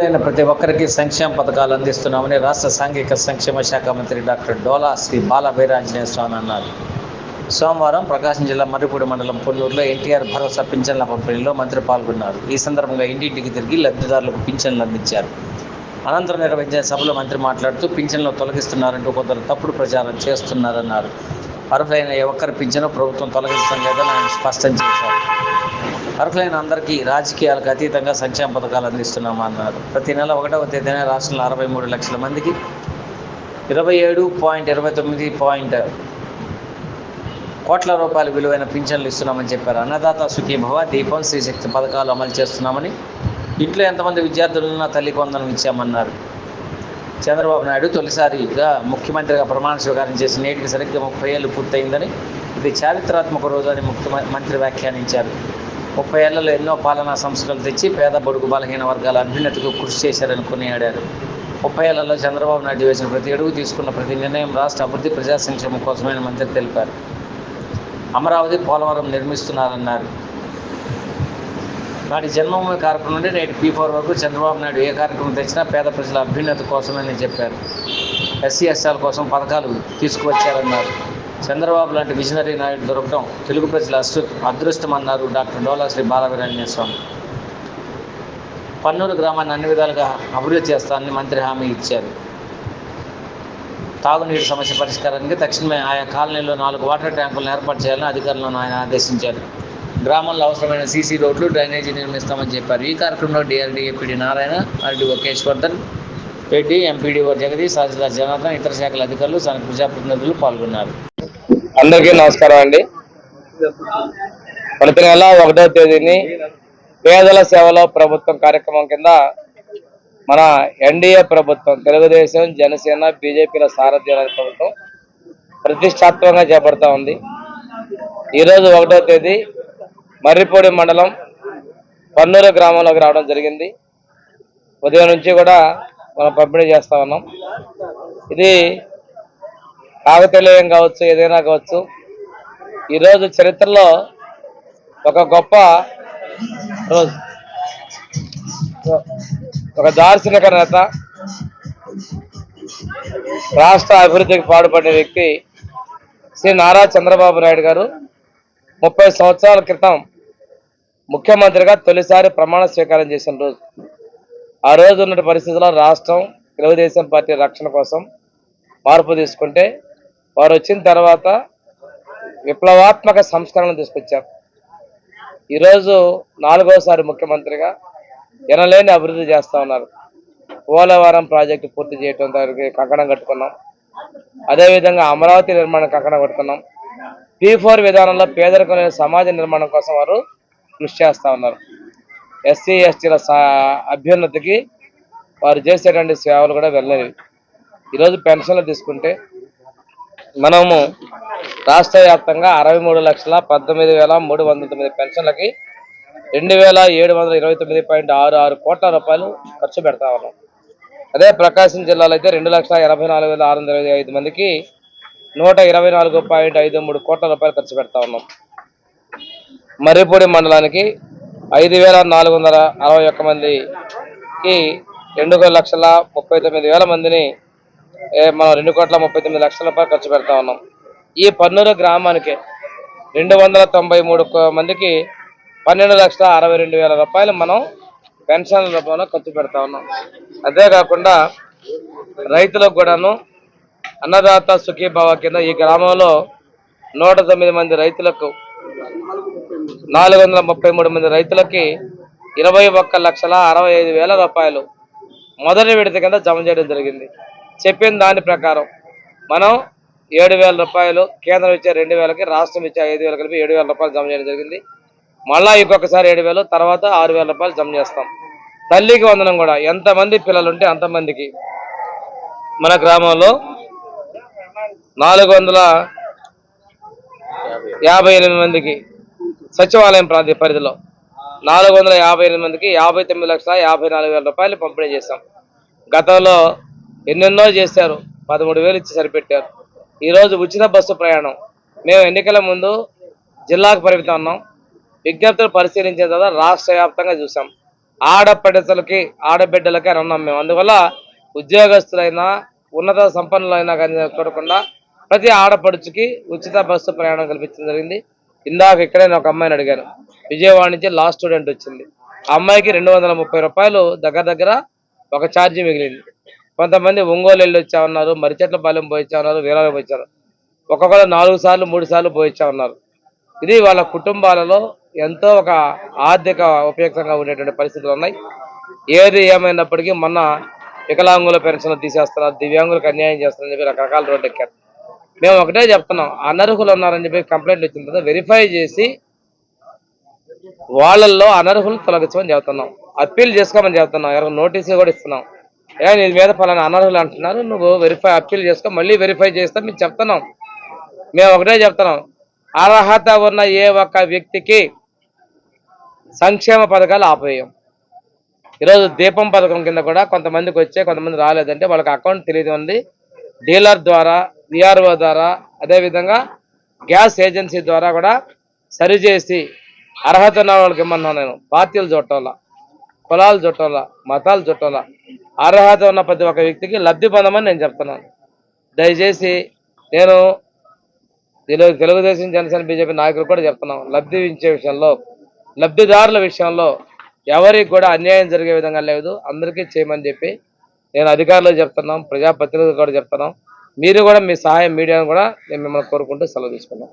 అర్హులైన ప్రతి ఒక్కరికి సంక్షేమ పథకాలు అందిస్తున్నామని రాష్ట్ర సాంఘిక సంక్షేమ శాఖ మంత్రి డాక్టర్ డోలా శ్రీ బాల వీరాంజనేయ స్వామి అన్నారు. సోమవారం ప్రకాశం జిల్లా మర్రిపూడి మండలం పొన్నూరులో ఎన్టీఆర్ భరోసా పింఛన్ల పంపిణీలో మంత్రి పాల్గొన్నారు. ఈ సందర్భంగా ఇంటింటికి తిరిగి లబ్ధిదారులకు పింఛన్లు అందించారు. అనంతరం నిర్వహించిన సభలో మంత్రి మాట్లాడుతూ పింఛన్లు తొలగిస్తున్నారంటూ కొందరు తప్పుడు ప్రచారం చేస్తున్నారన్నారు. అర్హులైన ఒక్కరి పింఛను ప్రభుత్వం తొలగించడం లేదని ఆయన స్పష్టం చేశారు. అర్హులైన అందరికీ రాజకీయాలకు అతీతంగా సంక్షేమ పథకాలు అందిస్తున్నామన్నారు ప్రతి నెల ఒకటవ తేదీన రాష్ట్రంలో అరవై మూడు లక్షల మందికి ఇరవై ఏడు పాయింట్ ఇరవై తొమ్మిది పాయింట్ కోట్ల రూపాయల విలువైన పింఛన్లు ఇస్తున్నామని చెప్పారు. అన్నదాత సుఖీభవ దీపం శ్రీశక్తి పథకాలు అమలు చేస్తున్నామని ఇంట్లో ఎంతమంది విద్యార్థులు ఉన్నా తల్లి ఇచ్చామన్నారు. చంద్రబాబు నాయుడు తొలిసారిగా ముఖ్యమంత్రిగా ప్రమాణ స్వీకారం చేసి నేటికి సరిగ్గా ముప్పై ఏళ్ళు పూర్తయిందని ఇది చారిత్రాత్మక రోజు అని ముఖ్యమంత్రి వ్యాఖ్యానించారు. ముప్పై ఏళ్ళలో ఎన్నో పాలనా సంస్కరణలు తెచ్చి పేద బడుగు బలహీన వర్గాల అభ్యున్నతికి కృషి చేశారని కొనియాడారు ముప్పై ఏళ్ళలో చంద్రబాబు నాయుడు వేసిన ప్రతి అడుగు తీసుకున్న ప్రతి నిర్ణయం రాష్ట్ర అభివృద్ధి ప్రజా సంక్షేమం కోసమైన మంత్రి తెలిపారు. అమరావతి పోలవరం నిర్మిస్తున్నారన్నారు. నాటి జన్మభూమి కార్యక్రమం నుండి నేటి పీ ఫోర్ వరకు చంద్రబాబు నాయుడు ఏ కార్యక్రమం తెచ్చినా పేద ప్రజల అభ్యున్నత కోసమని చెప్పారు. ఎస్సీ ఎస్ఆర్ కోసం పథకాలు తీసుకువచ్చారన్నారు. చంద్రబాబు లాంటి విజనరీ నాయుడు దొరకడం తెలుగు ప్రజల అదృ అదృష్టం అన్నారు డాక్టర్ డోలా శ్రీ బాలవీరాంజనేయ స్వామి. పన్నూరు గ్రామాన్ని అన్ని విధాలుగా అభివృద్ధి చేస్తానని మంత్రి హామీ ఇచ్చారు. తాగునీటి సమస్య పరిష్కారానికి తక్షణమే ఆయా కాలనీలో నాలుగు వాటర్ ట్యాంకులను ఏర్పాటు చేయాలని అధికారులను ఆయన ఆదేశించారు. గ్రామంలో అవసరమైన సీసీ రోడ్లు డ్రైనేజీ నిర్మిస్తామని చెప్పారు. ఈ కార్యక్రమంలో DRDA PD Narayana RDO Keshwardhan Reddy MPDO Jagadish తహసీల్దార్ జనార్దన్ ఇతర శాఖల అధికారులు స్థానిక ప్రజాప్రతినిధులు పాల్గొన్నారు. అందరికీ నమస్కారం అండి. ప్రతి నెల ఒకటో తేదీని పేదల సేవలో ప్రభుత్వం కార్యక్రమం కింద మన ఎన్డీఏ ప్రభుత్వం తెలుగుదేశం జనసేన బీజేపీల సారథ్యాల ప్రభుత్వం ప్రతిష్టాత్మకంగా చేపడతా ఉంది. ఈరోజు ఒకటో తేదీ మర్రిపూడి మండలం పన్నూరు గ్రామంలోకి రావడం జరిగింది. ఉదయం నుంచి కూడా మనం పంపిణీ చేస్తా ఉన్నాం. ఇది కాకతీయం కావచ్చు ఏదైనా కావచ్చు. ఈరోజు చరిత్రలో ఒక గొప్ప రోజు. ఒక దార్శనిక నేత రాష్ట్ర అభివృద్ధికి పాడుపడిన వ్యక్తి శ్రీ నారా చంద్రబాబు నాయుడు గారు. ముప్పై సంవత్సరాల క్రితం ముఖ్యమంత్రిగా తొలిసారి ప్రమాణ స్వీకారం చేసిన రోజు. ఆ రోజు ఉన్న పరిస్థితుల్లో రాష్ట్రం తెలుగుదేశం పార్టీ రక్షణ కోసం మార్పు తీసుకుంటే వారు వచ్చిన తర్వాత విప్లవాత్మక సంస్కరణలు తీసుకొచ్చారు. ఈరోజు నాలుగోసారి ముఖ్యమంత్రిగా ఎనలేని అభివృద్ధి చేస్తూ ఉన్నారు. పోలవరం ప్రాజెక్టు పూర్తి చేయడం దానికి కంకణం కట్టుకున్నాం. అదేవిధంగా అమరావతి నిర్మాణం కంకణం కట్టుకున్నాం. పీ ఫోర్ విధానంలో పేదరికం లేని సమాజ నిర్మాణం కోసం వారు కృషి చేస్తా ఉన్నారు. ఎస్సీ ఎస్టీల అభ్యున్నతికి వారు చేసేటువంటి సేవలు కూడా వెళ్ళలేవి. ఈరోజు పెన్షన్లు తీసుకుంటే మనము రాష్ట్ర వ్యాప్తంగా అరవై మూడు లక్షల పద్దెనిమిది వేల మూడు వందల తొమ్మిది పెన్షన్లకి రెండు వేల ఏడు వందల ఇరవై తొమ్మిది పాయింట్ ఆరు ఆరు కోట్ల రూపాయలు ఖర్చు పెడతా ఉన్నాం. అదే ప్రకాశం జిల్లాలో అయితే రెండు లక్షల ఎనభై నాలుగు వేల ఆరు వందల ఇరవై ఐదు మందికి నూట ఇరవై నాలుగు పాయింట్ ఐదు మూడు కోట్ల రూపాయలు ఖర్చు పెడతా ఉన్నాం. మర్రిపూడి మండలానికి ఐదు వేల నాలుగు వందల అరవై ఒక్క మందికి రెండు లక్షల ముప్పై తొమ్మిది వేల మందిని మనం రెండు కోట్ల ముప్పై తొమ్మిది లక్షల రూపాయలు ఖర్చు పెడతా ఉన్నాం. ఈ పన్నూరు గ్రామానికి రెండు వందల తొంభై మూడు మందికి పన్నెండు లక్షల అరవై రెండు వేల రూపాయలు మనం పెన్షన్ల రూపంలో ఖర్చు పెడతా ఉన్నాం. అంతేకాకుండా రైతులకు కూడాను అన్నదాత సుఖీభావ కింద ఈ గ్రామంలో నూట తొమ్మిది మంది రైతులకు నాలుగు వందల ముప్పై మూడు మంది రైతులకి ఇరవై ఒక్క లక్షల అరవై ఐదు వేల రూపాయలు మొదటి విడత కింద జమ చేయడం జరిగింది. చెప్పిన దాని ప్రకారం మనం ఏడు వేల రూపాయలు కేంద్రం ఇచ్చే రెండు వేలకి రాష్ట్రం ఇచ్చే ఐదు వేలు కలిపి ఏడు వేల రూపాయలు జమ చేయడం జరిగింది. మళ్ళా ఇంకొకసారి ఏడు వేలు తర్వాత ఆరు వేల రూపాయలు జమ చేస్తాం. తల్లికి వందనం కూడా. ఎంతమంది పిల్లలు ఉంటే అంతమందికి. మన గ్రామంలో నాలుగు వందల యాభై ఎనిమిది మందికి సచివాలయం ప్రాంతీయ పరిధిలో నాలుగు వందల యాభై ఎనిమిది మందికి యాభై తొమ్మిది లక్షల యాభై నాలుగు వేల రూపాయలు పంపిణీ చేశాం. గతంలో ఎన్నెన్నో చేశారు. పదమూడు వేలు ఇచ్చి సరిపెట్టారు. ఈరోజు ఉచిత బస్సు ప్రయాణం. మేము ఎన్నికల ముందు జిల్లాకు పరిమితం ఉన్నాం విజ్ఞప్తులు పరిశీలించిన తర్వాత రాష్ట్ర వ్యాప్తంగా చూసాం ఆడపడిసలకి ఆడబిడ్డలకి అని ఉన్నాం మేము. అందువల్ల ఉద్యోగస్తులైనా ఉన్నత సంపన్నులైనా కానీ చూడకుండా ప్రతి ఆడపడుచుకి ఉచిత బస్సు ప్రయాణం కల్పించడం జరిగింది. ఇందాక ఇక్కడే నేను ఒక అమ్మాయిని అడిగాను. విజయవాడ నుంచి లాస్ట్ స్టూడెంట్ వచ్చింది. ఆ అమ్మాయికి రెండు వందల ముప్పై రూపాయలు దగ్గర దగ్గర ఒక ఛార్జీ మిగిలింది. కొంతమంది ఒంగోలు వెళ్ళి వచ్చా ఉన్నారు మరిచెట్లపాలెం పోయిచ్చా ఉన్నారు వీరాలు పోయించారు ఒక్కొక్కరు నాలుగు సార్లు మూడు సార్లు పోయిచ్చా ఉన్నారు ఇది వాళ్ళ కుటుంబాలలో ఎంతో ఒక ఆర్థిక ఉపయుక్తంగా ఉండేటువంటి పరిస్థితులు ఉన్నాయి. ఏది ఏమైనప్పటికీ మొన్న వికలాంగుల పెన్షన్ తీసేస్తున్నారు దివ్యాంగులకు అన్యాయం చేస్తున్నారని చెప్పి రకరకాల రోడ్డు ఎక్కారు మేము ఒకటే చెప్తున్నాం అనర్హులు ఉన్నారని చెప్పి కంప్లైంట్ వచ్చిన తర్వాత వెరిఫై చేసి వాళ్ళల్లో అనర్హులు తొలగించమని చెప్తున్నాం అప్పీల్ చేసుకోమని చెప్తున్నాం ఎవరికి నోటీసు కూడా ఇస్తున్నాం. ఏ నీ మీద పలానా అనర్హులు అంటున్నారు నువ్వు వెరిఫై అప్పీల్ చేసుకో మళ్ళీ వెరిఫై చేస్తే మేము చెప్తున్నాం. మేము ఒకటే చెప్తున్నాం అర్హత ఉన్న ఏ ఒక్క వ్యక్తికి సంక్షేమ పథకాలు ఆపేయం. ఈరోజు దీపం పథకం కింద కూడా కొంతమందికి వచ్చే కొంతమంది రాలేదంటే వాళ్ళకి అకౌంట్ తెలియదు ఉంది. డీలర్ ద్వారా విఆర్ఓ ద్వారా అదేవిధంగా గ్యాస్ ఏజెన్సీ ద్వారా కూడా సరిచేసి అర్హత ఉన్న వాళ్ళకి ఇమ్మన్నాను నేను. పార్టీలు చుట్టాల కులాలు చుట్టాల మతాలు చుట్టాల అర్హత ఉన్న ప్రతి ఒక్క వ్యక్తికి లబ్ధి పొందమని నేను చెప్తున్నాను. దయచేసి నేను తెలుగు తెలుగుదేశం జనసేన బీజేపీ నాయకులు కూడా చెప్తున్నాం లబ్ధి ఇచ్చే విషయంలో లబ్ధిదారుల విషయంలో ఎవరికి కూడా అన్యాయం జరిగే విధంగా లేదు. అందరికీ చేయమని చెప్పి నేను అధికారులు చెప్తున్నాం. ప్రజాప్రతినిధులు కూడా చెప్తున్నాం. మీరు కూడా మీ సహాయం మీడియాను కూడా మేము మిమ్మల్ని కోరుకుంటూ సెలవు తీసుకున్నాం